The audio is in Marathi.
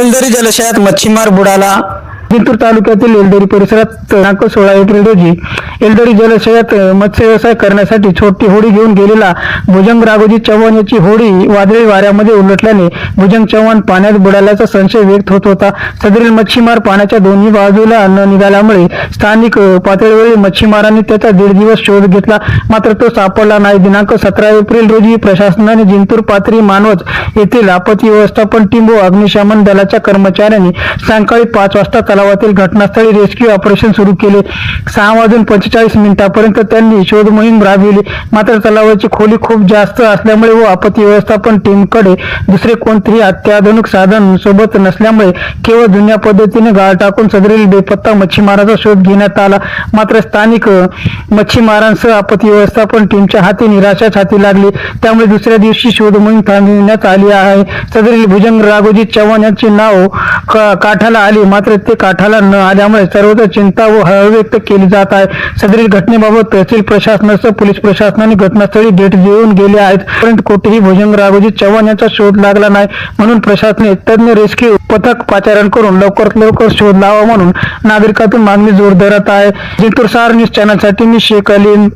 एलदरी जलाशयात मच्छीमार बुडाला. जिंतूर तालुक्यातील एलदरी परिसरात दिनांक सोळा एप्रिल रोजी एलदरी जलाशयात मत्स्य व्यवसाय करण्यासाठी छोटी होडी घेऊन गेलेला भुजंग राघोजी चव्हाण याची होडी वादळी वाऱ्यामध्ये उलटल्याने भुजंग चव्हाण पाण्यात बुडाल्याचा संशय व्यक्त होत होता. सदरील मच्छीमार पाण्याच्या दोन्ही बाजूला न निघाल्यामुळे स्थानिक पातळीवरील मच्छीमारांनी त्याचा दीड दिवस शोध घेतला. मात्र तो सापडला नाही. दिनांक सतरा एप्रिल रोजी प्रशासनाने जिंतूर पाथरी मानवत येथील आपत्ती व्यवस्थापन टीम व अग्निशमन दलाच्या कर्मचाऱ्यांनी सायंकाळी पाच वाजता तलावातील घटनास्थळी रेस्क्यू ऑपरेशन सुरू केले. सहा वाजून पंचेचाळीस मिनिटापर्यंत त्यांनी शोध मोहीम राबविली. मात्र तलावाची खोली खूप जास्त असल्यामुळे व आपत्ती व्यवस्थापन टीमकडे दुसरे कोणतेही अत्याधुनिक साधन सोबत नसल्यामुळे केवळ जुन्या पद्धतीने गाळ टाकून सदरील बेपत्ता मच्छीमाराचा शोध घेण्यात आला. मात्र स्थानिक मच्छीमारांसह आपत्ती व्यवस्थापन टीमच्या हाती निराशाच हाती लागली. त्यामुळे दुसऱ्या दिवशी शोध मोहीम थांबविण्यात आली आहे. सदरील भुजंग राघोजी चव्हाण यांचे नाव काठाला आले. मात्र ते काठाला न आल्यामुळे सर्वत्र चिंता व हळ व्यक्त केली जात आहे. सदरील घटनेबाबत तहसील प्रशासनासह पोलीस प्रशासनाने घटनास्थळी भेट देऊन गेले आहेत. परंतु कुठेही भुजंग राघोजी चव्हाण यांचा शोध लागला नाही. म्हणून प्रशासने तज्ञ रेस्क्यू पथक पाचारण करून लवकरात लवकर शोध लावा म्हणून नागरिकातून मागणी जोर धरत आहे. जिंतूर सार न्यूज चॅनलसाठी मी शेख अलीम